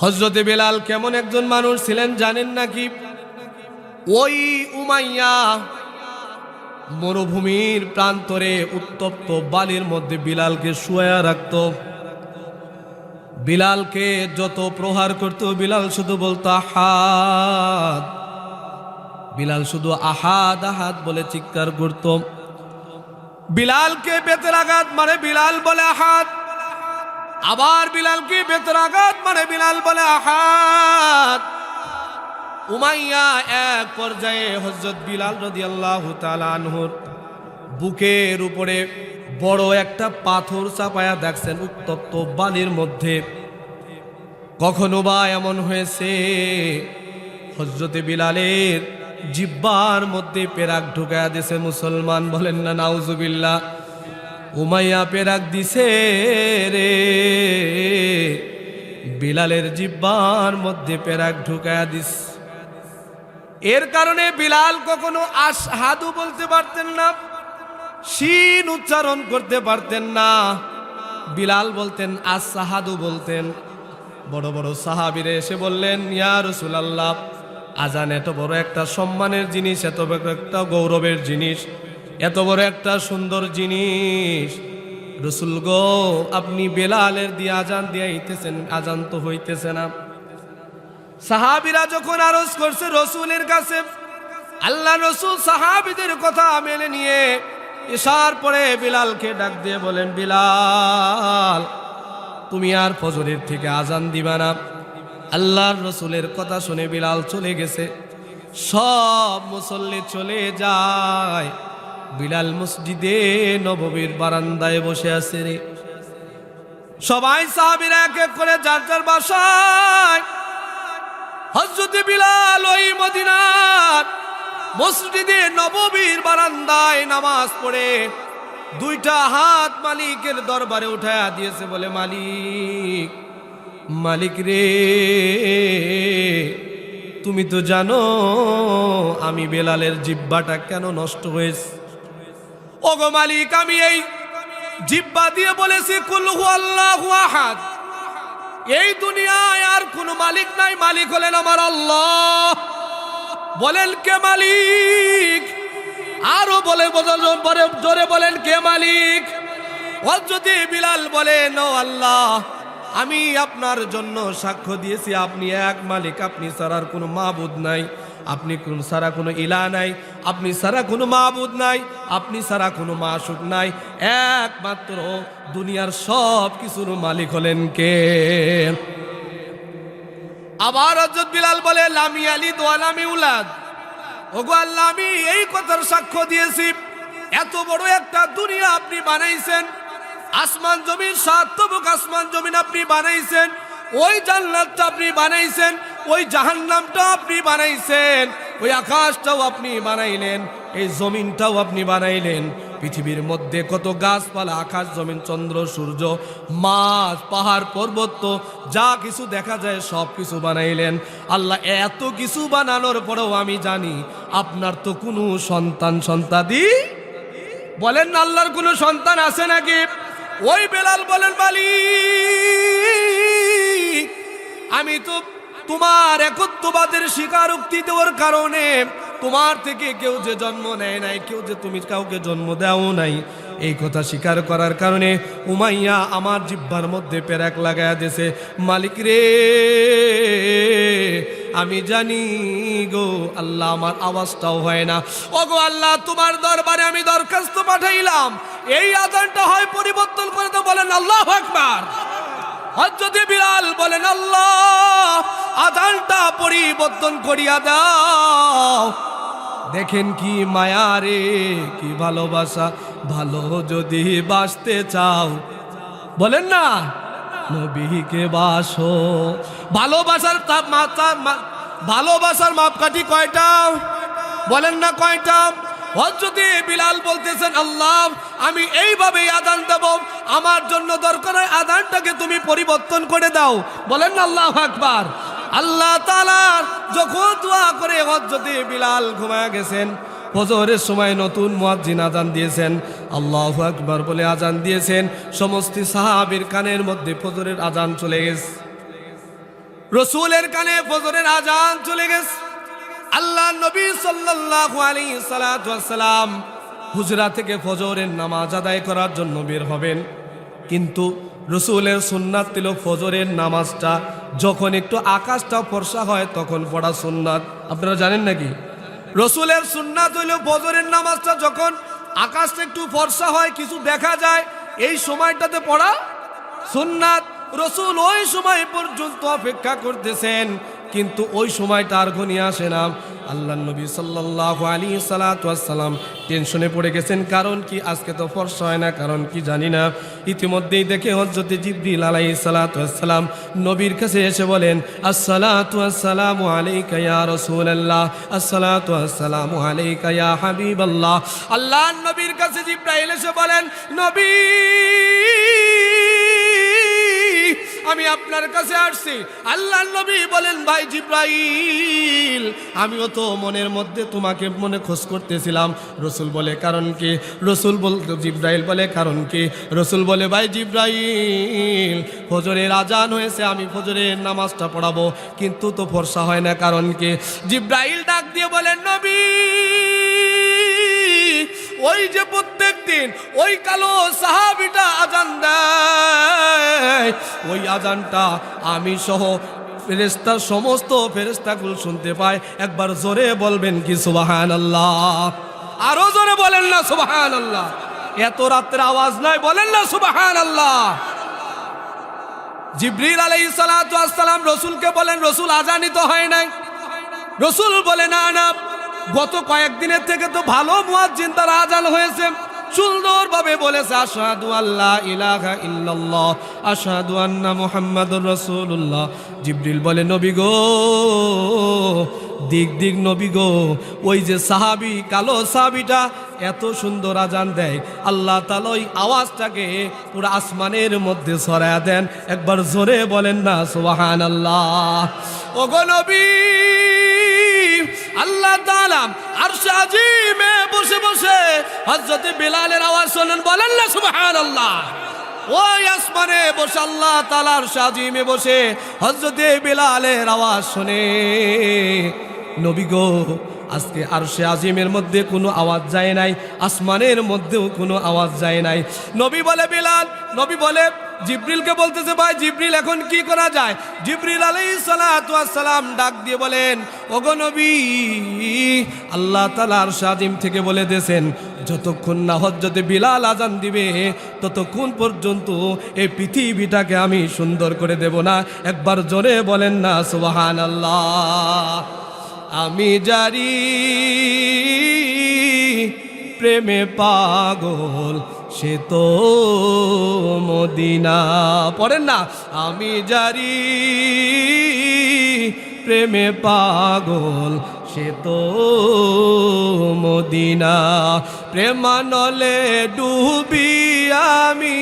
হজরতে বেলাল কেমন একজন মানুষ ছিলেন জানেন নাকি? ওই উমাইয়া মরুভূমির প্রান্তরে উত্তপ্ত বালির মধ্যে বিলালকে শুয়া রাখত। বিলালকে যত প্রহার করত, বিলাল শুধু বলতো, আহাদ। বিলাল শুধু, আহাদ আহাদ বলে চিৎকার করত। বিলালকে বেতের আঘাত মানে বিলাল বলে, আহাদ। আবার বিলালকে বেতের আঘাত মানে বিলাল বলে আহাদ উমাইয়া এক পর্যায়ে হজরত বিলাল রদি আল্লাহ আনহুর বুকের উপরে বড় একটা পাথর চাপায়া দেখছেন উত্তপ্ত বালির মধ্যে। কখনো বা এমন হয়েছে? হজরতে বিলালের জিব্বার মধ্যে পেরাক ঢুকায়া দিছে মুসলমান বলেন না নাউজুবিল্লা উমাইয়া পেরাক দিছে রে। বিলালের জিব্বার মধ্যে পেরাক ঢুকায়া দিস। এর কারণে বিলাল কখনো আস হাদু বলতে পারতেন না, শিন উচ্চারণ করতে পারতেন না। বিলাল বলতেন আস সাহাদু বলতেন। বড় বড় সাহাবিরে এসে বললেন, ইয়া রসুলাল্লাহ, আজান এত বড় একটা সম্মানের জিনিস, এত বড় একটা গৌরবের জিনিস। এত বড় একটা সুন্দর জিনিস। রসুল গো, আপনি বেলালের দিয়ে আজান দিয়ে আইতেছেন আজান তো হইতেছে না। সাহাবিরা যখন আরজ করছে, রসুলের কাছে, আল্লাহ রসুল সাহাবিদের কথা মেনে নিয়ে ইশার পরে বিলালকে ডাক দিয়ে বলেন, বিলাল, তুমি আর ফজরের থেকে আজান দিবা না। আল্লাহর রসুলের কথা শুনে বিলাল চলে গেছে। সব মুসল্লি চলে যায়। বিলাল মসজিদে নববীর বারান্দায় বসে আছে রে। সবাই সাহাবিরা এক এক করে যার যার বাসায়। হজরতে বিলাল ওই মদিনার মসজিদে নববীর বারান্দায় নামাজ পড়ে দুইটা হাত মালিকের দরবারে উঠায়া দিয়েছে বলে, মালিক মালিক রে, তুমি তো জানো আমি বেলালের জিব্বাটা কেন নষ্ট হয়েছে? ওগো মালিক, আমি এই জিব্বা দিয়ে বলেছি কুলহু আল্লাহু আহাদ। এই দুনিয়ায় আর কোনো মালিক নাই, মালিক হলেন আমার আল্লাহ। বলেন, কে মালিক? আরও বলে জোরে বলেন, কে মালিক? যদি বিলাল বলেন আল্লাহ, আমি আপনার জন্য সাক্ষ্য দিয়েছি, আপনি এক মালিক, আপনি ছাড়ার কোনো মাবুদ নাই, আপনি কোন সারা কোনো ইলা নাই। আপনি সারা কোনো মাবুদ নাই, আপনি সারা কোনো মাসুক নাই। একমাত্র দুনিয়ার সব কিছুর মালিক হলেন কে? আবার হজরত বিলাল বলে, লামি আলী দোয়ালামি উলাদ। ওগো আল্লাহ, আমি এই কথার সাক্ষ্য দিয়েছি। এত বড় একটা দুনিয়া আপনি বানাইছেন। আসমান জমিন সাতবুক আসমান জমিন আপনি বানাইছেন। ওই জান্নাতটা আপনি বানাইছেন, ওই জাহান্নামটা আপনি বানাইছেন। ওই আকাশটাও আপনি বানাইলেন, এই জমিনটাও আপনি বানাইলেন। পৃথিবীর মধ্যে কত গাছপালা, আকাশ, জমিন, চন্দ্র, সূর্য, মাছ, পাহাড়, পর্বত যা কিছু দেখা যায় সব কিছু বানাইলেন। আল্লাহ এত কিছু বানানোর পরেও আমি জানি আপনার তো কোনো সন্তান সন্তাদি বলেন আল্লাহর কোনো সন্তান আছে নাকি? ওই বেলাল বলেন, মালিক, আমি তো তোমার একত্ববাদের স্বীকারোক্তি দেওয়ার কারণে তোমার থেকে কেউ যে জন্ম নেয় নাই, কেউ যে তুমি কাউকে জন্ম দেও নাই, এই কথা স্বীকার করার কারণে উমাইয়া আমার জিব্বার মধ্যে পেরাক লাগায়া দিয়েছে, মালিক রে, আমি জানি গো, আল্লাহ আমার আওয়াজটাও হয় না। ও গো আল্লাহ, তোমার দরবারে আমি দরখাস্ত পাঠাইলাম, এই আদানটা হয় পরিবর্তন করে তো বলেন আল্লাহ আকবার। হজরতে বিলাল বলেন, আল্লাহ, আদানটা পরিবর্তন করিয়া দাও। দেখেন কি মায়া রে, কি ভালোবাসা। ভালো যদি বাসতে চাও, বলেন না, নবীকে বাসো। ভালোবাসার ভালোবাসার মাপকাঠি কয়টা? বলেন না কয়টা? হজরতে বিলাল বলতেছেন, আল্লাহ আমি এইভাবে আদান দেব। আমার জন্য দরকার হয় আদানটাকে তুমি পরিবর্তন করে দাও। বলেন আল্লাহ আকবার। আল্লাহ তালা যখন দোয়া করে হজরতে বিলাল ঘুমায় গেছেন। ফজরের সময় নতুন মুয়াজ্জিন আজান দিয়েছেন। আল্লাহ আকবার বলে আজান দিয়েছেন। সমস্ত সাহাবীর কানের মধ্যে ফজরের আজান চলে গেছে। রসুলের কানে ফজরের আজান চলে গেছে। আল্লাহ নবী আলাইহি সালাতু ওয়াসসালাম হুজরা থেকে ফজরের নামাজ আদায় করার জন্য বের হবেন। কিন্তু রসুলের সুন্নাত ছিল ফজরের নামাজটা। যখন একটু আকাশটা ফর্সা হয়, তখন পড়া সুন্নাত। আপনারা জানেন নাকি? রসুলের সুন্নাত হইল ফজরের নামাজটা যখন আকাশটা একটু ফর্সা হয়, কিছু দেখা যায়, এই সময়টাতে পড়া সুন্নাত। রসুল ওই সময় পর্যন্ত অপেক্ষা করতেছেন, কিন্তু ওই সময়টা আর ঘনিয়ে আসে না। আল্লাহ নবী সাল্লাল্লাহু আলী সালাতাম টেনশনে পড়ে গেছেন, কারণ কি আজকে তো ফর্সা হয় না, কারণ কি জানি না। ইতিমধ্যেই দেখে হজরতে জিব্রিল আলাই সালাতাম নবীর কাছে এসে বলেন আসসালামু আলাইকা ইয়া আসসালাতু আসসালামু আলাইকা ইয়া হাবিবাল্লাহ। আল্লাহ নবীর কাছে জিব্রাইল এসে বলেন, নবী আমি আপনার কাছে আসছি। আল্লাহ নবী বলেন, ভাই জিব্রাইল, আমিও তো মনের মধ্যে তোমাকে মনে খোঁজ করতেছিলাম। রসুল বলে, কারণ কি? রসুল বল, জিব্রাইল বলে, কারণ কি? রসুল বলে, ভাই জিব্রাইল, ফজরের আজান হয়েছে, আমি ফজরের নামাজটা পড়াবো। কিন্তু তো ফর্সা হয় না, কারণ কি? জিব্রাইল ডাক দিয়ে বলেন, নবী ওই যে প্রত্যেক দিন ওই কালো সাহাবিটা আজান দেয়। ওই আজানটা আমি সহ ফেরেস্তার সমস্ত ফেরেস্তাগুলো শুনতে পায়। একবার জোরে বলবেন কি সুবাহান আল্লাহ আরও জোরে বলেন না সুবাহান আল্লাহ এত রাত্রে আওয়াজ নাই, বলেন না সুবাহান আল্লাহ জিব্রিল আলাই সালাম রসুলকে বলেন, রসুল আজানিত হয় নাই। রসুল বলে, না না গত কয়েকদিনের থেকে তো ভালো মুয়াজ্জিন তার আজান হয়েছে। সুন্দরভাবে বলেছে, আশহাদু আল্লাহ ইলাহা ইল্লাল্লাহ, আশহাদু আন্না মুহাম্মাদুর রাসূলুল্লাহ। জিবরিল বলে, নবী গো, দিক দিক নবী গো, ওই যে সাহাবি, কালো সাহাবিটা এত সুন্দর আজান দেয়। আল্লাহ তাআলা ওই আওয়াজটাকে পুরো আসমানের মধ্যে ছড়ায়া দেন। একবার জোরে বলেন না, সুবহানাল্লাহ। ওগো নবী আল্লাহ তাআলা আরশ আজিমে বসে বসে হযরত বিলালের আওয়াজ শোনেন, বলেন না, সুবহানাল্লাহ। ওই আসমানে বসে আল্লাহ তাআলার সাজিমে বসে হযরত বিলালের আওয়াজ শুনে। নবী গো, আজকে আরশে আজিমের মধ্যে কোনো আওয়াজ যায় নাই, আসমানের মধ্যেও কোনো আওয়াজ যায় নাই। নবী বলে, বিলাল, নবী বলে জিব্রিলকে বলতেছে, ভাই, জিব্রিল, এখন কি করা যায়? জিব্রিল ওয়াস সালাম ডাক দিয়ে বলেন, ওগো নবী, আল্লাহ আরশ আজিম থেকে বলে দেন যতক্ষণ না হজ্জতে বিলাল আজান দিবে, ততক্ষণ পর্যন্ত এই পৃথিবীটাকে আমি সুন্দর করে দেব না। একবার জোরে বলেন না, সুবহানাল্লাহ। আমি জারি, প্রেমে পাগল সে তো মদিনা। পড়েন না? আমি জারি প্রেমে পাগল, সে তো মদিনা। প্রেমানলে ডুবি আমি,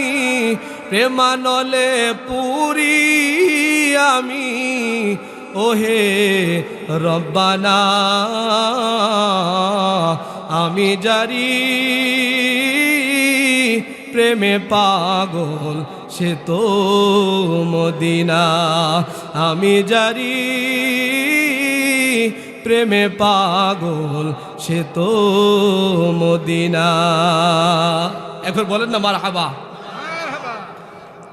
প্রেমানলে পুরি আমি। ওহে রব্বানা, আমি জারি প্রেমে পাগল, সে তো মদিনা। আমি জারি প্রেমে পাগল, সে তো মদিনা। এখন বলেন না মার হাবা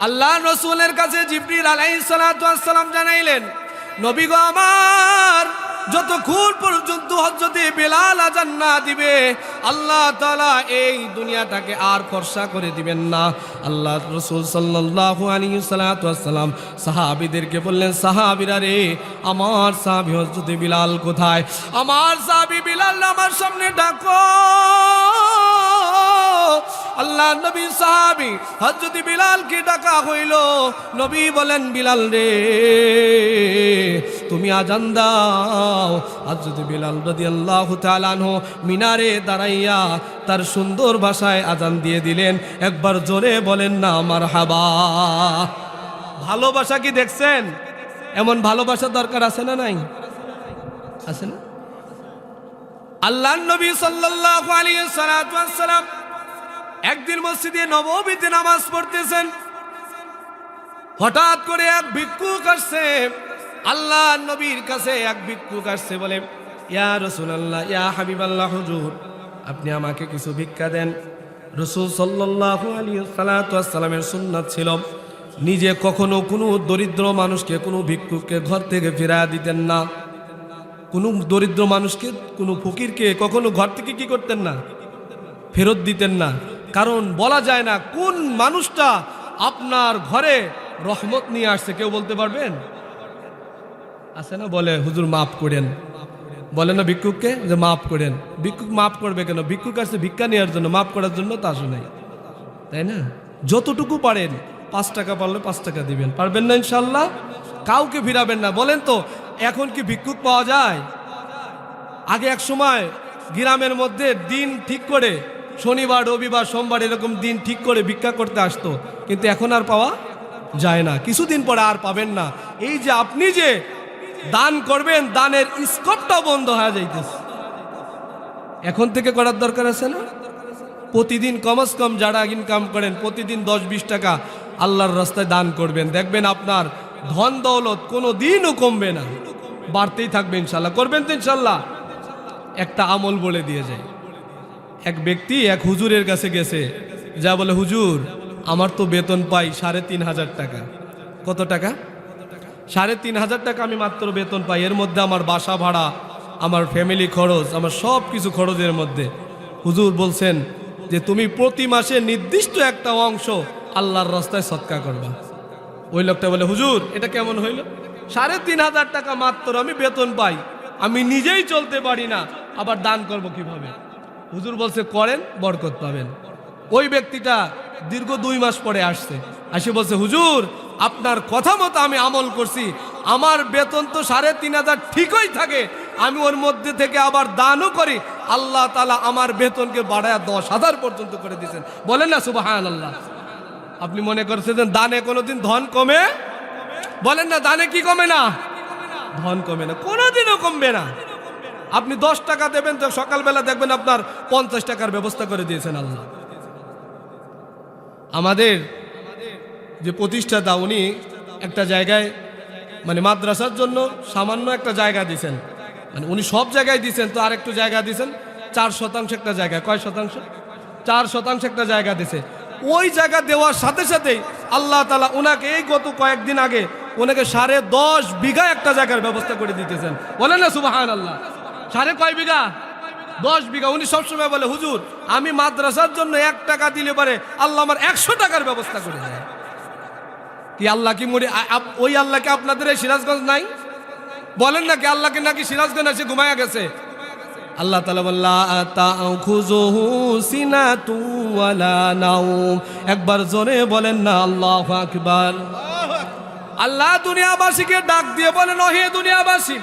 আল্লাহ রসুলের কাছে জিবরিল আলাইহিস সালাম জানাইলেন, নবী গো আমার যতক্ষণ পর্যন্ত হজরতে বেলাল আজান না দিবে, আল্লাহ তালা এই দুনিয়াটাকে আর ফর্সা করে দিবেন না। আল্লাহ রসুল সাল্লাহ আলী সাল্লাম সাহাবিদেরকে বললেন, সাহাবিরা রে, আমার সাহাবি হজরতে বিলাল কোথায়? আমার সাহাবি বিলাল আমার সামনে ডাকো। আল্লাহ নবী সাহাবি হজরত বিলালকে ডাকা হইল। নবী বলেন, বিলাল রে, তুমি আজান দাও। হজরত বিলাল রদি আল্লাহ তালানহ মিনারে দাঁড়াইয়া তার সুন্দর ভাষায় আজান দিয়ে দিলেন। একবার জোরে বলেন, না আমার হাবা ভালোবাসা কি দেখছেন? এমন ভালোবাসা দরকার আছে না নাই? আছে না? আল্লাহ নবী সাল্লাল্লাহু আলাইহি সাল্লাম একদিন মসজিদে নবমীতে নামাজ পড়তেছেন। হঠাৎ করে এক ভিক্ষুক আসছে। আল্লাহ নবীর কাছে এক ভিক্ষুক আসছে, বলে, ইয়া রসুলাল্লাহ, ইয়া হাবিব আল্লাহ হুজুর, আপনি আমাকে কিছু ভিক্ষা দেন। রসুল সাল্লাল্লাহু আলাইহি সাল্লামের সুন্নাত ছিল, নিজে কখনো কোনো দরিদ্র মানুষকে, কোনো ভিক্ষুককে ঘর থেকে ফেরা দিতেন না। কোনো দরিদ্র মানুষকে, কোনো ফকিরকে কখনো ঘর থেকে কি করতেন না? ফেরত দিতেন না। কারণ বলা যায় না কোন মানুষটা আপনার ঘরে রহমত নিয়ে আসছে, কেউ বলতে পারবেন? আছে না বলে, হুজুর মাফ করেন। বলে না ভিক্ষুককে? যে মাফ করেন। ভিক্ষুক মাফ করবে কেন? ভিক্ষুক আসছে ভিক্ষা নেওয়ার জন্য, মাফ করার জন্য তা আসে নাই। তাই না? যতটুকু পারেন, পাঁচ টাকা পারলে পাঁচ টাকা দিবেন। পারবেন না ইনশাল্লাহ কাউকে ফিরাবেন না। বলেন তো, এখন কি ভিক্ষুক পাওয়া যায়? আগে এক সময় গ্রামের মধ্যে দিন ঠিক করে শনিবার, রবিবার, সোমবার এরকম দিন ঠিক করে ভিক্ষা করতে আসতো, কিন্তু এখন আর পাওয়া যায় না। কিছুদিন পরে আর পাবেন না। এই যে আপনি যে দান করবেন, দানের স্কোপটাও বন্ধ হয়ে যাইতেছে। এখন থেকে করার দরকার আছে না? প্রতিদিন কমস কম যারা ইনকাম করেন, প্রতিদিন দশ বিশ টাকা আল্লাহর রাস্তায় দান করবেন। দেখবেন আপনার ধন দৌলত কোনো দিনও কমবে না। বাড়তেই থাকবে ইনশাল্লাহ। করবেন তো ইনশাল্লাহ। একটা আমল বলে দিয়ে যায়। এক ব্যক্তি এক হুজুরের কাছে গেছে, যা বলে, হুজুর, আমার তো বেতন পাই সাড়ে তিন হাজার টাকা। কত টাকা? সাড়ে তিন হাজার টাকা আমি মাত্র বেতন পাই। এর মধ্যে আমার বাসা ভাড়া, আমার ফ্যামিলি খরচ, আমার সব কিছু খরচের মধ্যে। হুজুর বলছেন যে, তুমি প্রতি মাসে নির্দিষ্ট একটা অংশ আল্লাহর রাস্তায় সৎকা করবা। ওই লোকটা বলে, হুজুর, এটা কেমন হইল? সাড়ে তিন হাজার টাকা মাত্র আমি বেতন পাই। আমি নিজেই চলতে পারি না। আবার দান করব কীভাবে? হুজুর বলছে, করেন, বরকত পাবেন। ওই ব্যক্তিটা দীর্ঘ দুই মাস পরে আসছে। আসে বলছে, হুজুর, আপনার কথা মতো আমি আমল করছি। আমার বেতন তো সাড়ে তিন হাজার ঠিকই থাকে। আমি ওর মধ্যে থেকে আবার দানও করি। আল্লাহ তালা আমার বেতনকে বাড়ায় দশ হাজার পর্যন্ত করে দিয়েছেন। বলেন না সুবাহ আল্লাহ আপনি মনে করছেন দানে কোনোদিন ধন কমে? বলেন না, দানে কি কমে না? ধন কমে না। কোনোদিনও কমবে না। আপনি দশ টাকা দেবেন তো সকালবেলা দেখবেন আপনার পঞ্চাশ টাকার ব্যবস্থা করে দিয়েছেন আল্লাহ। আমাদের যে প্রতিষ্ঠাতা, উনি একটা জায়গায় মানে মাদ্রাসার জন্য সামান্য একটা জায়গা দিয়েছেন। মানে উনি সব জায়গায় দিয়েছেন তো আর একটু জায়গা দিয়েছেন। চার শতাংশ একটা জায়গা। কয় শতাংশ? চার শতাংশ একটা জায়গা দিছে ওই জায়গা দেওয়ার সাথে সাথেই আল্লাহ তালা ওনাকে এই গত কয়েকদিন আগে ওনাকে সাড়ে দশ বিঘা একটা জায়গার ব্যবস্থা করে দিতেছেন। বলেন না সুবাহান আল্লাহ সাড়ে কয় বিঘা? দশ বিঘা। উনি সবসময় বলে হুজুর আমি মাদ্রাসার জন্য এক টাকা দিলে পারে আল্লাহ আমার একশো টাকার ব্যবস্থা করে দেয়। কি আল্লাহ কি মরি ওই আল্লাহকে আপনাদের এই সিরাজগঞ্জ নাই? বলেন নাকি আল্লাহকে নাকি সিরাজগঞ্জ এসে ঘুমায়া গেছে? আল্লাহ তালা বল্লা তাখুজুহু সিনাতু ওয়ালা নাউম একবার জোরে বলেন না আল্লাহু আকবার। আল্লাহ দুনিয়াবাসীকে ডাক দিয়ে বলেন হে দুনিয়াবাসী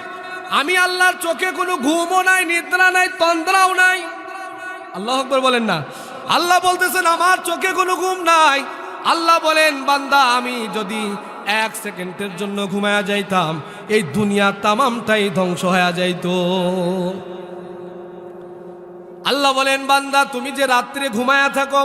আমি আল্লাহর চোখে কোনো ঘুমও নাই, নিদ্রা নাই, তন্দ্রাও নাই। আল্লাহ আকবর বলেন না। আল্লাহ বলতেছেন, আমার চোখে কোনো ঘুম নাই। আল্লাহ বলেন, বান্দা, আমি যদি এক সেকেন্ডের জন্য ঘুমায়া যাইতাম, এই দুনিয়া তামামটাই ধ্বংস হয়ে যাইত। আল্লাহ বলেন, বান্দা, তুমি যে রাত্রে ঘুমায়া থাকো,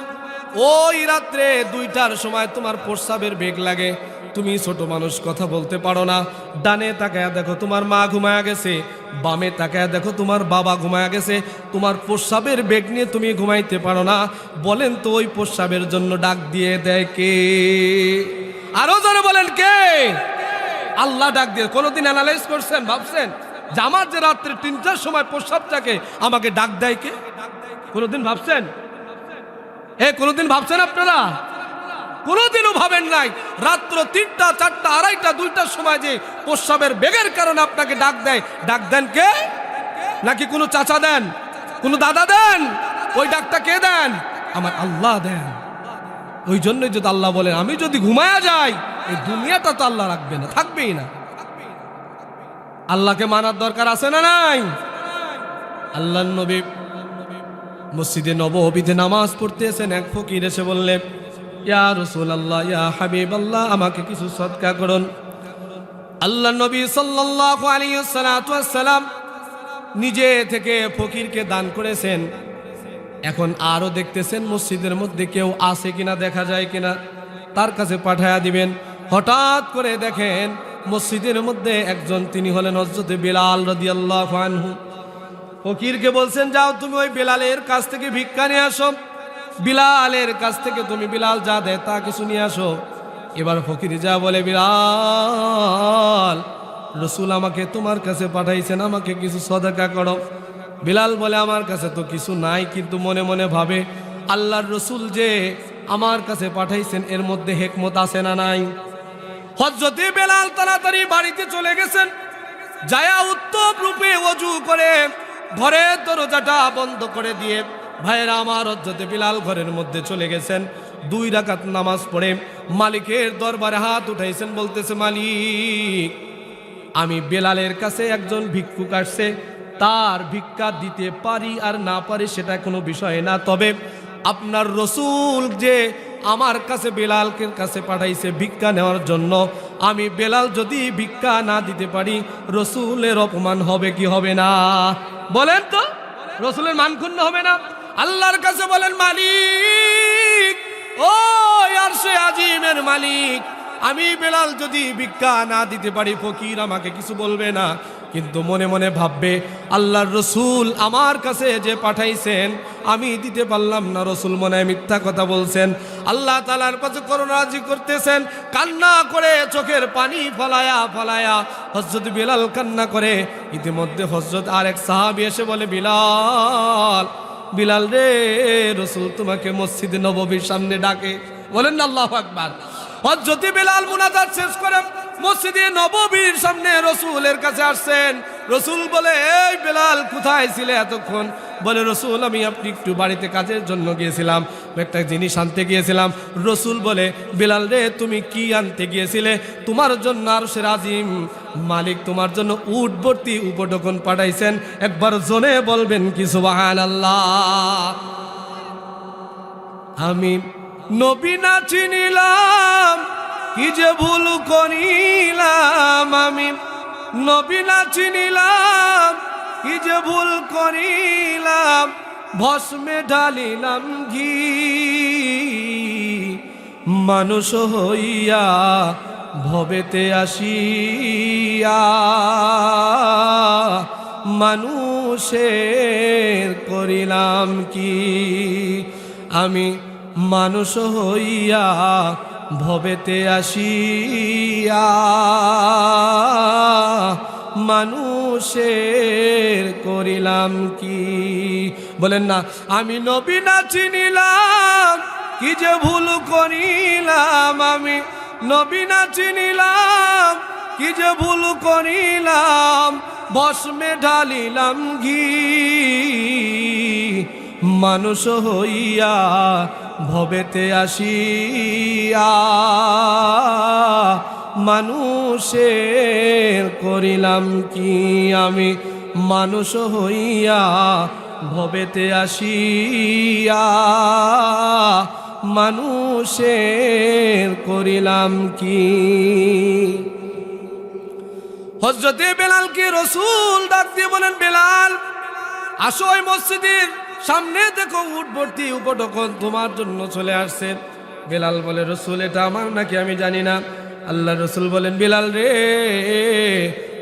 ওই রাত্রে দুইটার সময় তোমার প্রস্রাবের বেগ লাগে। তুমি ছোট মানুষ কথা বলতে পারো না। ডানে তাকায়া দেখো তোমার মা ঘুমায়া গেছে। বামে তাকায়া দেখো তোমার বাবা ঘুমায়া গেছে। তোমার প্রস্রাবের বেগ নিয়ে তুমি ঘুমাইতে পারো না। বলেন তো ওই প্রস্রাবের জন্য ডাক দিয়ে দেয় কে? আরও জোরে বলেন কে? আল্লাহ ডাক দিয়ে। কোনোদিন অ্যানালাইজ করছেন, ভাবছেন যে আমার যে রাত্রে তিনটার সময় প্রস্রাবটাকে আমাকে ডাক দেয় কে? কোনোদিন ভাবছেন? এ, কোনোদিন ভাবছেন আপনারা? কোনোদিনও ভাবেন নাই। রাত্র তিনটা, চারটা, আড়াইটা, দুইটার সময় যে প্রস্রাবের বেগের কারণে আপনাকে ডাক দেয়। ডাক দেন কে? নাকি কোনো চাচা দেন? কোনো দাদা দেন? ওই ডাকটা কে দেন? আমার আল্লাহ দেন। ওই জন্যই যদি আল্লাহ বলেন, আমি যদি ঘুমায়া যাই, এই দুনিয়াটা তো আল্লাহ রাখবে না, থাকবেই না। আল্লাহকে মানার দরকার আছে না নাই? আল্লাহ নবী মসজিদে নবহবিতে নামাজ পড়তেছেন, এক ফকির এসে বললেন ইয়া রসুল আল্লাহ ইয়া হাবিব আল্লাহ আমাকে কিছু সৎকা করুন। আল্লাহ নবী সাল্লাল্লাহু আলাইহি সাল্লাম নিজে থেকে ফকিরকে দান করেছেন। এখন আরও দেখতেছেন মসজিদের মধ্যে কেউ আছে কিনা, দেখা যায় কিনা, তার কাছে পাঠায়া দিবেন। হঠাৎ করে দেখেন মসজিদের মধ্যে একজন, তিনি হলেন হজরতে বিলাল রদিয়াল্লাহ আনহু। ফকিরকে বলছেন, যাও তুমি ওই বিলালের কাছ থেকে ভিক্ষা নিয়ে আসো। বিলালের কাছ থেকে তুমি বিলাল যা দেয় তা কিছু নিয়ে আসো। এবার ফকির যা বলে, বিলাল, রসুল আমাকে তোমার কাছে পাঠাইছেন, আমাকে কিছু সদাকা করো। বিলাল বলে, আমার কাছে তো কিছু নাই। কিন্তু মনে মনে ভাবে, আল্লাহর রসুল যে আমার কাছে পাঠাইছেন, এর মধ্যে হেকমত আছে না নাই? হজরতে বেলাল তাড়াতাড়ি বাড়িতে চলে গেছেন। যায়া উত্তম রূপে অজু করে, ঘরের দরজাটা বন্ধ করে দিয়ে ভাইয়েরা আমার হজরতে বিলাল ঘরের মধ্যে চলে গেছেন। দুই রাকাত নামাজ পড়ে মালিকের দরবারে হাত উঠাইছেন, বলতেছে, মালিক, আমি বেলালের কাছে একজন ভিক্ষুক আসছে। তার ভিক্ষা দিতে পারি আর না পারি সেটা কোনো বিষয় না। তবে আপনার রসুল যে আমার কাছে বেলালকে কাছে পাঠাইছে ভিক্ষা নেওয়ার জন্য, আমি বেলাল যদি ভিক্ষা না দিতে পারি, রসুলের অপমান হবে কি হবে না? বলেন তো, রসুলের মানক্ষুণ্ণ হবে না? আল্লাহর কাছে বলেন, মালিক ও আর সে আজিমের মালিক, আমি বেলাল যদি ভিক্ষা না দিতে পারি, ফকির আমাকে কিছু বলবে না। কিন্তু মনে মনে ভাববে, আল্লাহর রসুল আমার কাছে যে পাঠাইছেন, আমি দিতে পারলাম না। রসুল মনে মিথ্যা কথা বলছেন। আল্লাহ তালার কাছে করোনাজি করতেছেন, কান্না করে চোখের পানি ফলায়া ফলায়া হজরত বিলাল কান্না করে। ইতিমধ্যে হজরত আর এক সাহাবি এসে বলে, বিলাল বিলাল রে, রসুল তোমাকে মসজিদ নববীর সামনে ডাকে। বলেন না আল্লাহ আকবার। হজরতি বেলাল মুনাজাত শেষ করে মসজিদে নববীর সামনে রসুলের কাছে আসছেন। রসুল বলে, এই বেলাল, কোথায় ছিলে এতক্ষণ? বলে, রসুল, আমি আপনি একটু বাড়িতে কাজের জন্য গিয়েছিলাম, একটা জিনিস আনতে গিয়েছিলাম। রসুল বলে, বেলাল রে, তুমি কি আনতে গিয়েছিলে? তোমার জন্য আর সে রাজিম। মালিক তোমার জন্য উট ভর্তি উপটকন পাঠাইছেন। একবার জোনে বলবেন কি সুবাহান আল্লাহ আমি নবী না চিনিলাম, কি যে ভুল করিলাম। আমি নবী না চিনিলাম, কি যে ভুল করিলাম। ভস্মে ঢালিলাম ঘি। মানুষ হইয়া ভবেতে আসিয়া মানুষের করিলাম কি? আমি মানুষ হইয়া ভবেতে আসিয়া মানুষের করিলাম কি? বলেন না, আমি নবী না চিনিলাম, কি যে ভুল করিলাম? আমি নবী না চিনিলাম, কি যে ভুল করিলাম, ভস্মে ঢালিলাম ঘি। মানুষ হইয়া ভবেতে আসিয়া, মানুষের করিলাম কি আমি? মানুষ হইয়া ভবেতে আসিয়া মানুষের করিলাম কি? হজরতে বেলালকে রসুল ডাক দিয়ে বলেন, বেলাল, আসো ওই মসজিদের সামনে, দেখো উঠবর্তি উপটকন তোমার জন্য চলে আসছে। বেলাল বলে, রসুল, এটা আমার নাকি আমি জানি না। আল্লাহ রসুল বলেন, বেলাল রে,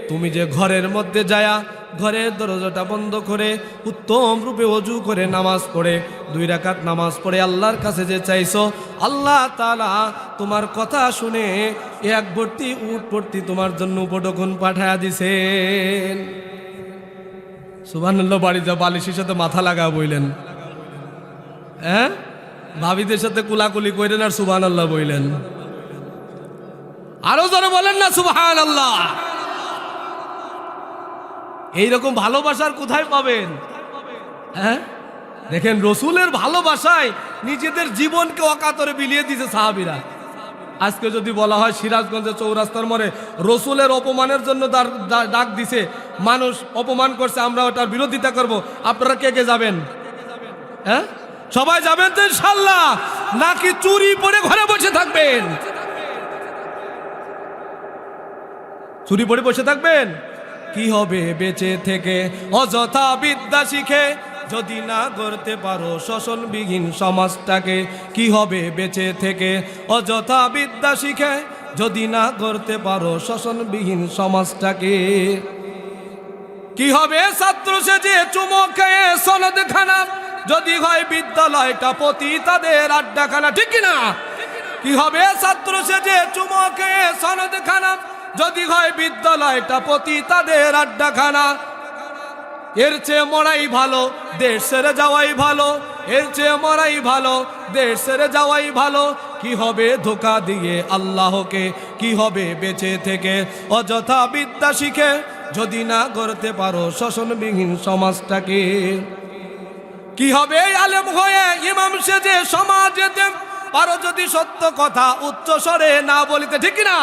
তুমি যে ঘরের মধ্যে যায়া ঘরের দরজাটা বন্ধ করে, উত্তম রূপে অজু করে নামাজ পড়ে। দুই রাকাত নামাজ পড়ে আল্লাহর কাছে যে চাইছো, আল্লাহ তালা তোমার কথা শুনে এক ভর্তি উট ভর্তি তোমার জন্য উপটকন পাঠায়া দিছেন। সুবহানাল্লাহ বাড়িতে বালিশের সাথে মাথা লাগা বইলেন। হ্যাঁ? ভাবিদের সাথে কুলাকুলি কইলেন আর সুবহান আল্লাহ বইলেন। আরও যারা বলেন না সুবহান আল্লাহ এইরকম ভালোবাসার কোথায় পাবেন? হ্যাঁ? দেখেন, রসুলের ভালোবাসায় নিজেদের জীবনকে অকাতরে বিলিয়ে দিয়েছে সাহাবিরা। আজকে যদি বলা হয় সিরাজগঞ্জের চৌরাস্তার মোড়ে রসুলের অপমানের জন্য ডাক দিছে, মানুষ অপমান করছে আমরা ওটার বিরোধিতা করব। আপনারা কে কে যাবেন? হ্যাঁ? সবাই যাবেন তো ইনশাল্লাহ, নাকি চুরি পরে ঘরে বসে থাকবেন? চুরি পরে বসে থাকবেন? কি হবে বেঁচে থেকে? অযথা বিদ্যা শিখে যদি না করতে পারো শোষণবিহীন সমাজটাকে, কি হবে বেঁচে থেকে? অযথা বিদ্যা শিখে যদি না করতে পারো শোষণবিহীন সমাজটাকে, কি হবে? ছাত্র সেজে চুমো খেয়ে সনদ খানা। যদি হয় বিদ্যালয়টা পতি তাদের আড্ডাখানা, ঠিক কি না কি হবে? ছাত্র সেজে চুমো খেয়ে সনদ খানা। যদি হয় বিদ্যালয়টা পতি তাদের আড্ডাখানা। এর চেয়ে মরাই ভালো, দেশ ছেড়ে যাওয়াই ভালো। এর চেয়ে মরাই ভালো, দেশ ছেড়ে যাওয়াই ভালো। কি হবে ধোকা দিয়ে আল্লাহকে? কি হবে বেঁচে থেকে? অযথা বিদ্যা শিখে যদি না করতে পারো শোষণবিহীন সমাজটাকে। কি হবে আলেম হয়ে ইমাম সেজে সমাজেতে পারো যদি সত্য কথা উচ্চ স্বরে না বলিতে, ঠিক না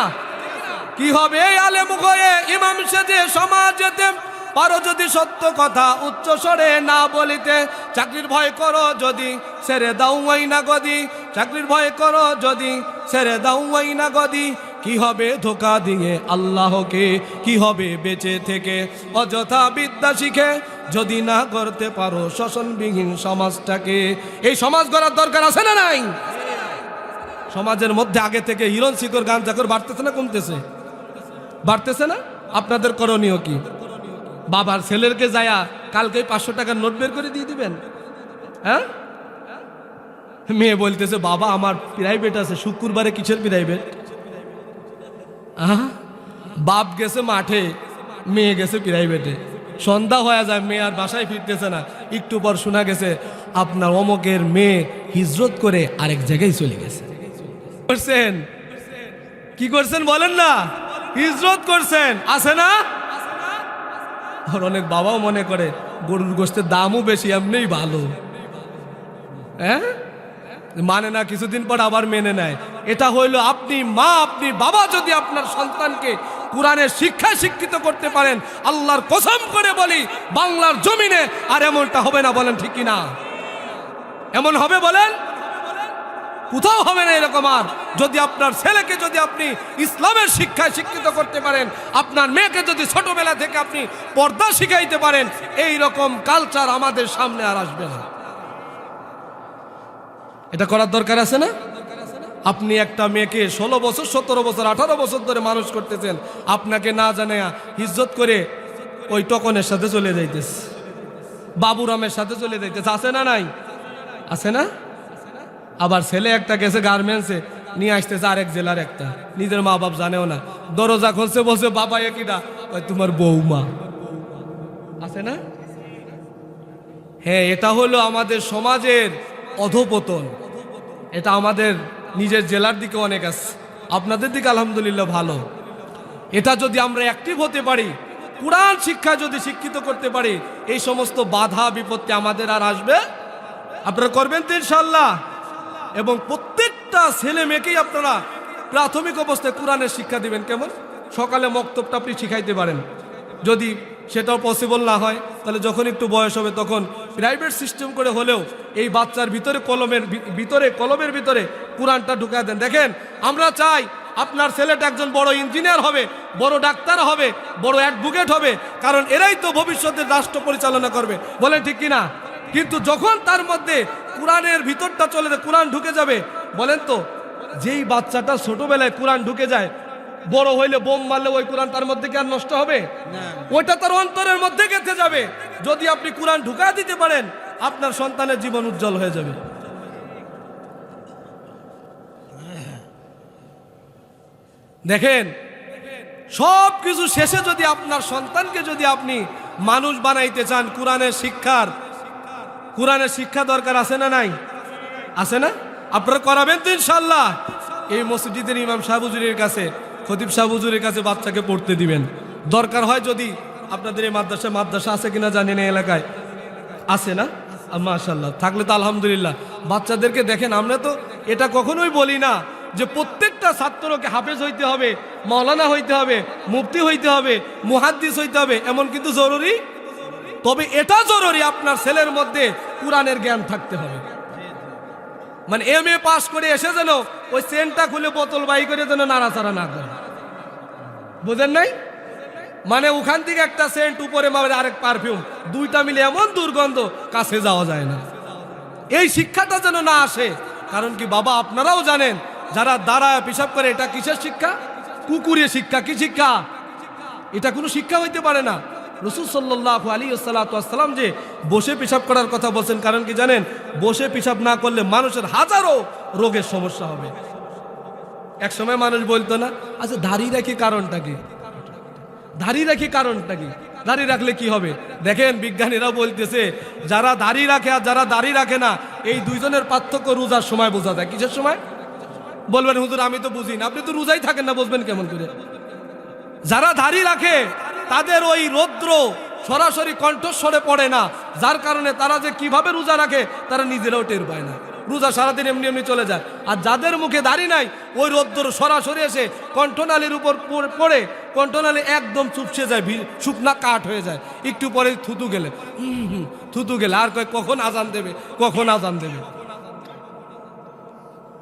কি হবে আলেম হয়ে ইমাম সেজে সমাজেতে? পারো যদি সত্য কথা উচ্চ স্বরে না বলিতে, চাকরির ভয় করো যদি, সেরে দাও না গদি। চাকরির ভয় করো যদি, সেরে দাও না গদি। কি হবে ধোকা দিয়ে আল্লাহকে? কি হবে বেঁচে থেকে? অযথা বিদ্যা শিখে যদি না করতে পারো শোষণবিহীন সমাজটাকে। এই সমাজ গড়ার দরকার আছে না নাই? সমাজের মধ্যে আগে থেকে হিরণ শিকর গান চাকর বাড়তেছে না কমতেছে? বাড়তেছে না? আপনাদের করণীয় কি? বাবার ছেলেরকে যায়া কালকে পাঁচশো টাকার নোট বের করে দিয়ে দিবেন। হ্যাঁ? মেয়ে বলতেছে, বাবা, আমার প্রাইভেট আছে, শুক্রবারে কিসের প্রাইভেট বাপ গেছে মাঠে, মেয়ে গেছে প্রাইভেটে সন্ধ্যা হয়ে যায়, মেয়ে আর বাসায় ফিরতেছে না। একটু পর শোনা গেছে, আপনার অমকের মেয়ে হিজরত করে আরেক জায়গায় চলে গেছে। করছেন? কি করছেন বলেন না? হিজরত করছেন। আছে না? আর অনেক বাবাও মনে করে, গরুর গোষ্ঠের দামও বেশি, এমনিই ভালো। হ্যাঁ? মানে না, কিছুদিন পর আবার মেনে নেয়। এটা হইল আপনি মা, আপনি বাবা যদি আপনার সন্তানকে কোরআনের শিক্ষায় শিক্ষিত করতে পারেন, আল্লাহর কসম করে বলি, বাংলার জমিনে আর এমনটা হবে না, বলেন ঠিক কি না এমন হবে বলেন? কোথাও হবে না এরকম আর। যদি আপনার ছেলেকে যদি আপনি ইসলামের শিক্ষায় শিক্ষিত করতে পারেন, আপনার মেয়েকে যদি ছোটবেলা থেকে আপনি পর্দা শিখাইতে পারেন এই রকম কালচার আমাদের সামনে আর আসবে না। এটা করার দরকার আছে না? আপনি একটা মেয়েকে ষোলো বছর, সতেরো বছর, আঠারো বছর ধরে মানুষ করতেছেন, আপনাকে না জানে ইজ্জত করে ওই টকনের সাথে চলে যাইতেছে, বাবুরামের সাথে চলে যাইতেছে, আছে না নাই? আছে না? আবার ছেলে একটা গেছে গার্মেন্টসে নিয়ে আসতেছে আরেক জেলার একটা। নিজের মা বাপ জানেও না। দরজা খুলছে, বলছে, বাবা একিটা ওই তোমার বৌমা। আছে না? হ্যাঁ এটা হলো আমাদের সমাজের অধপতন। এটা আমাদের নিজের জেলার দিকে অনেক আছে। আপনাদের দিকে আলহামদুলিল্লাহ ভালো। এটা যদি আমরা অ্যাক্টিভ হতে পারি, কোরআন শিক্ষা যদি শিক্ষিত করতে পারি, এই সমস্ত বাধা, বিপত্তি আমাদের আর আসবে? আপনারা করবেন তো ইনশাল্লাহ এবং প্রত্যেকটা ছেলে মেয়েকেই আপনারা প্রাথমিক অবস্থায় কোরআনের শিক্ষা দিবেন। কেমন? সকালে মক্তবটা আপনি শিখাইতে পারেন। যদি সেটাও পসিবল না হয়, তাহলে যখন একটু বয়স হবে তখন প্রাইভেট সিস্টেম করে হলেও এই বাচ্চার ভিতরে কলমের ভিতরে কলমের ভিতরে কোরআনটা ঢুকায় দেন। দেখেন, আমরা চাই আপনার ছেলেটা একজন বড় ইঞ্জিনিয়ার হবে, বড় ডাক্তার হবে, বড় অ্যাডভোকেট হবে, কারণ এরাই তো ভবিষ্যতে রাষ্ট্র পরিচালনা করবে। বলেন ঠিক কিনা? কিন্তু যখন তার মধ্যে কোরআনের ভিতরটা চলে যায় কোরআন ঢুকে যাবে বলেন তো যেই বাচ্চাটা ছোটবেলায় কোরআন ঢুকে যায় বড় হইলে বোম মারলে ওই কোরআন তার মধ্যে কি আর নষ্ট হবে? ওইটা তার অন্তরের মধ্যে গেঁথে যাবে। যদি আপনি কোরআন ঢুকা দিতে পারেন আপনার সন্তানের জীবন উজ্জ্বল হয়ে যাবে। দেখেন সব কিছু শেষে যদি আপনার সন্তানকে যদি আপনি মানুষ বানাইতে চান কোরআনের শিক্ষার কোরআনের শিক্ষা দরকার আছে না নাই? আছে না? আপনারা করাবেন তো ইনশাল্লাহ এই মসজিদের ইমাম শাহবুজুরের কাছে, খতিব শাহবুজুরের কাছে বাচ্চাকে পড়তে দিবেন। দরকার হয় যদি আপনাদের এই মাদ্রাসা মাদ্রাসা আছে কিনা জানি না এলাকায়। আছে না? মাশাল্লাহ থাকলে তো আলহামদুলিল্লাহ। বাচ্চাদেরকে দেখেন, আমরা তো এটা কখনোই বলি না যে প্রত্যেকটা ছাত্রকে হাফেজ হইতে হবে মৌলানা হইতে হবে, মুফতি হইতে হবে, মুহাদ্দিস হইতে হবে, এমন কিন্তু জরুরি তবে এটা জরুরি আপনার ছেলের মধ্যে কোরআনের জ্ঞান থাকতে হবে। মানে এম এ পাস করে এসে যেন ওই সেন্টটা খুলে বোতল বাই করে যেন নাড়াচাড়া না করে। বুঝেন নাই? মানে ওখান থেকে একটা সেন্ট উপরে মারে আরেক পারফিউম দুইটা মিলে এমন দুর্গন্ধ, কাছে যাওয়া যায় না। এই শিক্ষাটা যেন না আসে, কারণ কি বাবা আপনারাও জানেন, যারা দাঁড়ায় পেশাব করে, এটা কিসের শিক্ষা? কুকুরের শিক্ষা। কি শিক্ষা? এটা কোনো শিক্ষা হইতে পারে না। রসুল সাল্লাহ আলী সাল্লাম যে বসে পেশাব করার কথা বলছেন, কারণ কি জানেন? বসে পেশাব না করলে মানুষের হাজারো রোগের সমস্যা হবে। এক সময় মানুষ বলতো না আচ্ছা দাঁড়িয়ে রাখি কারণটা কি? দাঁড়িয়ে রাখি কারণটা কি? দাঁড়িয়ে রাখলে কি হবে? দেখেন, বিজ্ঞানীরা বলতেছে, যারা দাঁড়িয়ে রাখে আর যারা দাঁড়িয়ে রাখে না, এই দুইজনের পার্থক্য রোজার সময় বোঝা যায়। কিসের সময়? বলবেন, হুজুর, আমি তো বুঝি না। আপনি তো রোজাই থাকেন না বুঝবেন কেমন করে? যারা দাঁড়িয়ে রাখে তাদের ওই রৌদ্র সরাসরি কণ্ঠস্বরে পড়ে না। যার কারণে তারা যে কীভাবে রোজা রাখে, তারা নিজেরাও টের পায় না। রোজা সারাদিন এমনি এমনি চলে যায়। আর যাদের মুখে দাড়ি নাই, ওই রৌদ্র সরাসরি এসে কণ্ঠনালীর উপর পড়ে কণ্ঠনালী একদম চুপসে যায় শুকনা কাঠ হয়ে যায়। একটু পরে থুতু গেলে থুতু গেলে, আর কয়, কখন আজান দেবে? কখন আজান দেবে?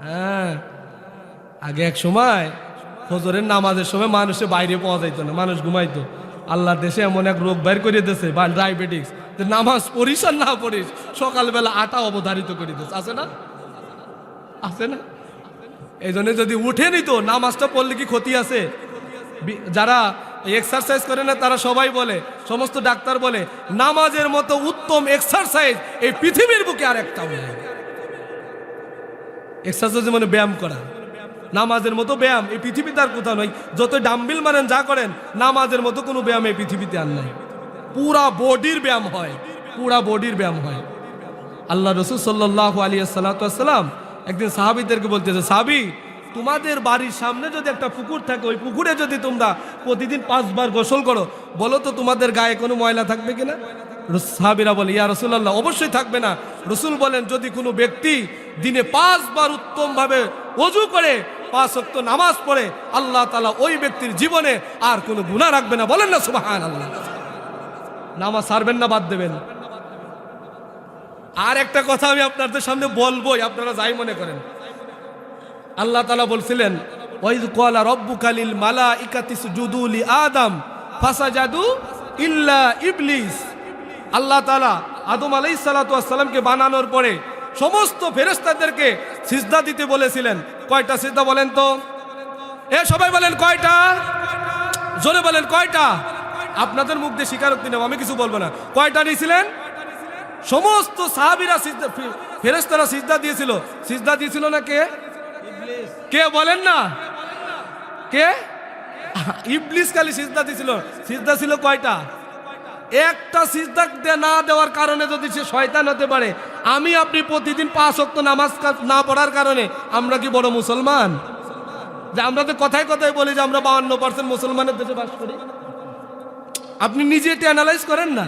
হ্যাঁ। আগে এক সময় ফজরের নামাজের সময় মানুষে বাইরে পাওয়া যাইতো না, মানুষ ঘুমাইতো। আল্লাহর দেশে এমন এক রোগ বের করে দিয়েছে, বা ডায়াবেটিক্স নামাজ পড়িস আর না পড়িস, সকালবেলা আটা অবধারিত করে দিয়েছে। আছে না? আছে না? এই জন্য যদি উঠে নিত, নামাজটা পড়লে কি ক্ষতি আছে? যারা এক্সারসাইজ করে না, তারা সবাই বলে, সমস্ত ডাক্তার বলে, নামাজের মতো উত্তম এক্সারসাইজ এই পৃথিবীর বুকে আর একটা এক্সারসাইজ মানে ব্যায়াম করা। নামাজের মতো ব্যায়াম এই পৃথিবীতে আর কোথাও নয় যত ডাম্বিল মারেন, যা করেন, নামাজের মতো কোনো ব্যায়াম এই পৃথিবীতে আর নাই। পুরা বডির ব্যায়াম হয়, পুরা বডির ব্যায়াম হয়। আল্লাহ রসুল সাল্লাহ আলী সাল্লাম একদিন সাহাবিদেরকে বলতেছে, সাহাবি, তোমাদের বাড়ির সামনে যদি একটা পুকুর থাকে, ওই পুকুরে যদি তোমরা প্রতিদিন পাঁচবার গোসল করো, বলো তো তোমাদের গায়ে কোনো ময়লা থাকবে কিনা? সাহাবিরা বলে, ইয়া রসুল্লাহ অবশ্যই থাকবে না। রসুল বলেন, যদি কোনো ব্যক্তি দিনে পাঁচবার উত্তমভাবে অজু করে পাঁচ অক্ত নামাজ পড়ে আল্লাহ তালা ওই ব্যক্তির জীবনে আর কোনো গুণা রাখবে না। বলেন না সুবাহান আল্লাহ নামাজ সারবেন না, বাদ দেবেন। আর একটা কথা আমি আপনাদের সামনে বলবোই, আপনারা যাই মনে করেন। আল্লাহ তালা বলছিলেন কালিল মালা আদম জাদু ইবলিস। আল্লাহ তালা আদম আলাই সালাতামকে বানানোর পরে সমস্ত ফেরেস্তাদেরকে সিজদা দিতে বলেছিলেন। কয়টা সিজদা বলেন তো? এ সবাই বলেন কয়টা? জোরে বলেন কয়টা? আপনাদের মুখ দিয়ে স্বীকারোক্তি নেব, আমি কিছু বলব না। কয়টা নিয়েছিলেন? সমস্ত সাহাবিরা সিজদা ফে- ফেরেশতারা সিজদা দিয়েছিল। সিজদা দিয়েছিল না কে? কে বলেন না? কে? ইবলিস খালি সিজদা দিয়েছিল। সিজদা ছিল কয়টা? একটা সিজদা না দেওয়ার কারণে যদি সে শয়তান হতে পারে, আমি আপনি প্রতিদিন পাঁচ অক্ত নামাজ না পড়ার কারণে আমরা কি বড় মুসলমান? যে আমরা তো কথায় কথায় বলি যে আমরা বাউন্ন পার্সেন্ট মুসলমানের দেশে বাস করি। আপনি নিজে এটা অ্যানালাইজ করেন না।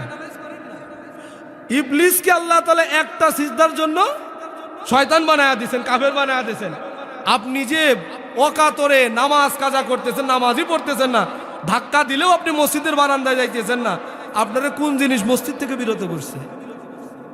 ইবলিসকে আল্লাহ তালা একটা সিজদার জন্য শয়তান বানায়া দিয়েছেন, কাফের বানায়া দিয়েছেন। আপনি যে অকাতরে নামাজ কাজা করতেছেন, নামাজই পড়তেছেন না, ধাক্কা দিলেও আপনি মসজিদের বারান্দায় যাইতেছেন না। আপনারা কোন জিনিস মসজিদ থেকে বিরত করছে?